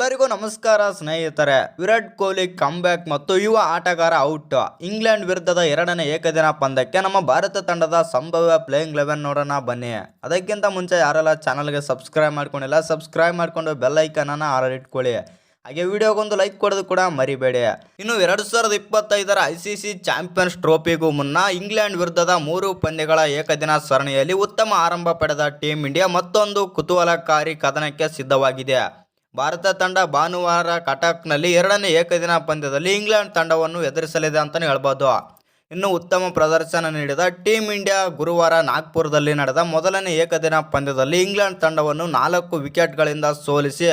ಎಲ್ಲರಿಗೂ ನಮಸ್ಕಾರ ಸ್ನೇಹಿತರೆ. ವಿರಾಟ್ ಕೊಹ್ಲಿ ಬ್ಯಾಕ್ ಮತ್ತು ಯುವ ಆಟಗಾರ ಔಟ್. ಇಂಗ್ಲೆಂಡ್ ವಿರುದ್ಧದ ಎರಡನೇ ಏಕದಿನ ಪಂದ್ಯಕ್ಕೆ ನಮ್ಮ ಭಾರತ ತಂಡದ ಸಂಭವ್ಯ ಪ್ಲೇಯಿಂಗ್ ಲೆವೆನ್ ನೋಡೋಣ ಬನ್ನಿ. ಅದಕ್ಕಿಂತ ಮುಂಚೆ ಯಾರೆಲ್ಲ ಚಾನಲ್ಗೆ ಸಬ್ಸ್ಕ್ರೈಬ್ ಮಾಡ್ಕೊಂಡಿಲ್ಲ ಸಬ್ಸ್ಕ್ರೈಬ್ ಮಾಡ್ಕೊಂಡು ಬೆಲ್ ಐಕನನ್ನು ಆಲ್ ಇಟ್ಕೊಳ್ಳಿ. ಹಾಗೆ ವಿಡಿಯೋಗೊಂದು ಲೈಕ್ ಕೊಡೋದು ಕೂಡ ಮರಿಬೇಡಿ. ಇನ್ನು ಎರಡು ಸಾವಿರದ ಇಪ್ಪತ್ತೈದರ ಐ ಸಿ ಸಿ ಚಾಂಪಿಯನ್ಸ್ ಟ್ರೋಫಿಗೂ ಮುನ್ನ ಇಂಗ್ಲೆಂಡ್ ವಿರುದ್ಧದ ಮೂರು ಪಂದ್ಯಗಳ ಏಕದಿನ ಸರಣಿಯಲ್ಲಿ ಉತ್ತಮ ಆರಂಭ ಪಡೆದ ಟೀಂ ಇಂಡಿಯಾ ಮತ್ತೊಂದು ಕುತೂಹಲಕಾರಿ ಕದನಕ್ಕೆ ಸಿದ್ಧವಾಗಿದೆ. ಭಾರತ ತಂಡ ಭಾನುವಾರ ಕಟಕ್ನಲ್ಲಿ ಎರಡನೇ ಏಕದಿನ ಪಂದ್ಯದಲ್ಲಿ ಇಂಗ್ಲೆಂಡ್ ತಂಡವನ್ನು ಎದುರಿಸಲಿದೆ ಅಂತಲೇ ಹೇಳ್ಬೋದು. ಇನ್ನು ಉತ್ತಮ ಪ್ರದರ್ಶನ ನೀಡಿದ ಟೀಂ ಇಂಡಿಯಾ ಗುರುವಾರ ನಾಗ್ಪುರದಲ್ಲಿ ನಡೆದ ಮೊದಲನೇ ಏಕದಿನ ಪಂದ್ಯದಲ್ಲಿ ಇಂಗ್ಲೆಂಡ್ ತಂಡವನ್ನು ನಾಲ್ಕು ವಿಕೆಟ್ಗಳಿಂದ ಸೋಲಿಸಿ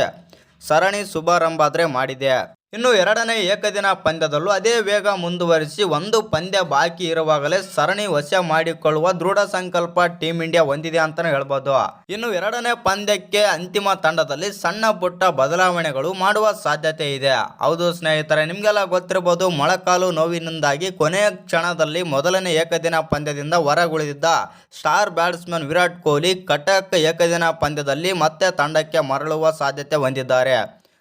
ಸರಣಿ ಶುಭಾರಂಭಾದ್ರೆ ಮಾಡಿದೆ. ಇನ್ನು ಎರಡನೇ ಏಕದಿನ ಪಂದ್ಯದಲ್ಲೂ ಅದೇ ವೇಗ ಮುಂದುವರಿಸಿ ಒಂದು ಪಂದ್ಯ ಬಾಕಿ ಇರುವಾಗಲೇ ಸರಣಿ ವಶ ಮಾಡಿಕೊಳ್ಳುವ ದೃಢ ಸಂಕಲ್ಪ ಟೀಂ ಇಂಡಿಯಾ ಹೊಂದಿದೆ ಅಂತಾನೆ ಹೇಳ್ಬೋದು. ಇನ್ನು ಎರಡನೇ ಪಂದ್ಯಕ್ಕೆ ಅಂತಿಮ ತಂಡದಲ್ಲಿ ಸಣ್ಣ ಪುಟ್ಟ ಬದಲಾವಣೆಗಳು ಮಾಡುವ ಸಾಧ್ಯತೆ ಇದೆ. ಹೌದು ಸ್ನೇಹಿತರೆ, ನಿಮಗೆಲ್ಲ ಗೊತ್ತಿರಬಹುದು ಮೊಳಕಾಲು ನೋವಿನಿಂದಾಗಿ ಕೊನೆಯ ಕ್ಷಣದಲ್ಲಿ ಮೊದಲನೇ ಏಕದಿನ ಪಂದ್ಯದಿಂದ ಹೊರಗುಳಿದಿದ್ದ ಸ್ಟಾರ್ ಬ್ಯಾಟ್ಸ್ಮನ್ ವಿರಾಟ್ ಕೊಹ್ಲಿ ಕಟಕ್ ಏಕದಿನ ಪಂದ್ಯದಲ್ಲಿ ಮತ್ತೆ ತಂಡಕ್ಕೆ ಮರಳುವ ಸಾಧ್ಯತೆ ಹೊಂದಿದ್ದಾರೆ.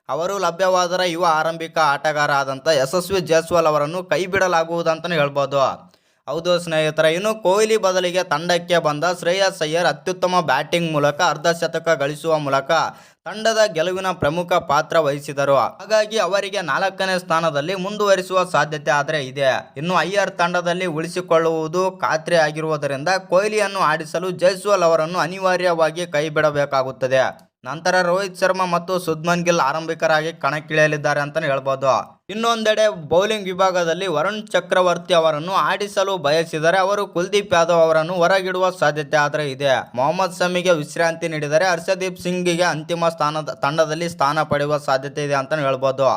ಅವರು ಲಭ್ಯವಾದರೆ ಯುವ ಆರಂಭಿಕ ಆಟಗಾರ ಆದಂಥ ಯಶಸ್ವಿ ಜೈಸ್ವಾಲ್ ಅವರನ್ನು ಕೈ ಬಿಡಲಾಗುವುದಂತಲೇ ಹೇಳ್ಬೋದು. ಹೌದು ಸ್ನೇಹಿತರೆ, ಇನ್ನು ಕೊಹ್ಲಿ ಬದಲಿಗೆ ತಂಡಕ್ಕೆ ಬಂದ ಶ್ರೇಯಸ್ ಅಯ್ಯರ್ ಅತ್ಯುತ್ತಮ ಬ್ಯಾಟಿಂಗ್ ಮೂಲಕ ಅರ್ಧ ಶತಕ ಗಳಿಸುವ ಮೂಲಕ ತಂಡದ ಗೆಲುವಿನ ಪ್ರಮುಖ ಪಾತ್ರ ವಹಿಸಿದರು. ಹಾಗಾಗಿ ಅವರಿಗೆ ನಾಲ್ಕನೇ ಸ್ಥಾನದಲ್ಲಿ ಮುಂದುವರಿಸುವ ಸಾಧ್ಯತೆ ಆದರೆ ಇದೆ. ಇನ್ನು ಅಯ್ಯರ್ ತಂಡದಲ್ಲಿ ಉಳಿಸಿಕೊಳ್ಳುವುದು ಖಾತ್ರಿ ಆಗಿರುವುದರಿಂದ ಕೊಹ್ಲಿಯನ್ನು ಆಡಿಸಲು ಜೈಸ್ವಾಲ್ ಅವರನ್ನು ಅನಿವಾರ್ಯವಾಗಿ ಕೈ ಬಿಡಬೇಕಾಗುತ್ತದೆ ನಂತರ ರೋಹಿತ್ ಶರ್ಮಾ ಮತ್ತು ಸುದ್ಮನ್ ಗಿಲ್ ಆರಂಭಿಕರಾಗಿ ಕಣಕ್ಕಿಳಿಯಲಿದ್ದಾರೆ ಅಂತಲೇ ಹೇಳ್ಬೋದು. ಇನ್ನೊಂದೆಡೆ ಬೌಲಿಂಗ್ ವಿಭಾಗದಲ್ಲಿ ವರುಣ್ ಚಕ್ರವರ್ತಿ ಅವರನ್ನು ಆಡಿಸಲು ಬಯಸಿದರೆ ಅವರು ಕುಲ್ದೀಪ್ ಯಾದವ್ ಅವರನ್ನು ಹೊರಗಿಡುವ ಸಾಧ್ಯತೆ ಆದರೆ ಇದೆ. ಮೊಹಮ್ಮದ್ ಶಮಿಗೆ ವಿಶ್ರಾಂತಿ ನೀಡಿದರೆ ಹರ್ಷದೀಪ್ ಸಿಂಗ್ಗೆ ಅಂತಿಮ ಸ್ಥಾನದ ತಂಡದಲ್ಲಿ ಸ್ಥಾನ ಪಡೆಯುವ ಸಾಧ್ಯತೆ ಇದೆ ಅಂತಲೇ ಹೇಳ್ಬೋದು.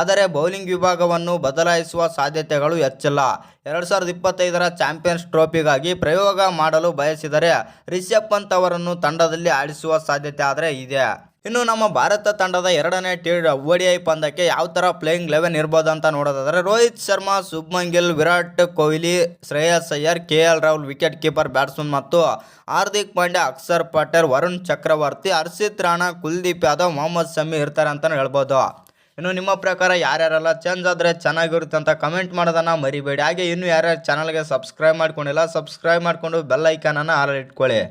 ಆದರೆ ಬೌಲಿಂಗ್ ವಿಭಾಗವನ್ನು ಬದಲಾಯಿಸುವ ಸಾಧ್ಯತೆಗಳು ಹೆಚ್ಚಿಲ್ಲ. ಎರಡು ಸಾವಿರದ ಇಪ್ಪತ್ತೈದರ ಚಾಂಪಿಯನ್ಸ್ ಟ್ರೋಫಿಗಾಗಿ ಪ್ರಯೋಗ ಮಾಡಲು ಬಯಸಿದರೆ ರಿಷಬ್ ಪಂತ್ ಅವರನ್ನು ತಂಡದಲ್ಲಿ ಆಡಿಸುವ ಸಾಧ್ಯತೆ ಆದರೆ ಇದೆ. ಇನ್ನು ನಮ್ಮ ಭಾರತ ತಂಡದ ಎರಡನೇ ಟಿ ಒಡಿಐ ಪಂದ್ಯಕ್ಕೆ ಯಾವ ಥರ ಪ್ಲೇಯಿಂಗ್ ಲೆವೆನ್ ಇರ್ಬೋದು ಅಂತ ನೋಡೋದಾದರೆ Rohit Sharma Shubman Gill Virat Kohli, Shreyas Iyer K L Rahul wicket keeper batsman ಮತ್ತು ಹಾರ್ದಿಕ್ ಪಾಂಡ್ಯ, ಅಕ್ಷರ್ ಪಟೇಲ್, ವರುಣ್ ಚಕ್ರವರ್ತಿ, ಹರ್ಷಿತ್ ರಾಣಾ, ಕುಲ್ದೀಪ್ ಯಾದವ್, ಮೊಹಮ್ಮದ್ ಶಮಿ ಇರ್ತಾರೆ ಅಂತಲೇ ಹೇಳ್ಬೋದು. ಇನ್ನು ನಿಮ್ಮ ಪ್ರಕಾರ ಯಾರ್ಯಾರೆಲ್ಲ ಚೇಂಜ್ ಆದರೆ ಚೆನ್ನಾಗಿರುತ್ತೆ ಅಂತ ಕಮೆಂಟ್ ಮಾಡೋದನ್ನು ಮರಿಬೇಡಿ. ಹಾಗೆ ಇನ್ನು ಯಾರ್ಯಾರು ಚಾನಲ್ಗೆ ಸಬ್ಸ್ಕ್ರೈಬ್ ಮಾಡ್ಕೊಂಡಿಲ್ಲ ಸಬ್ಸ್ಕ್ರೈಬ್ ಮಾಡಿಕೊಂಡು ಬೆಲ್ ಐಕಾನನ್ನು ಆಲ್ ಇಟ್ಕೊಳ್ಳಿ.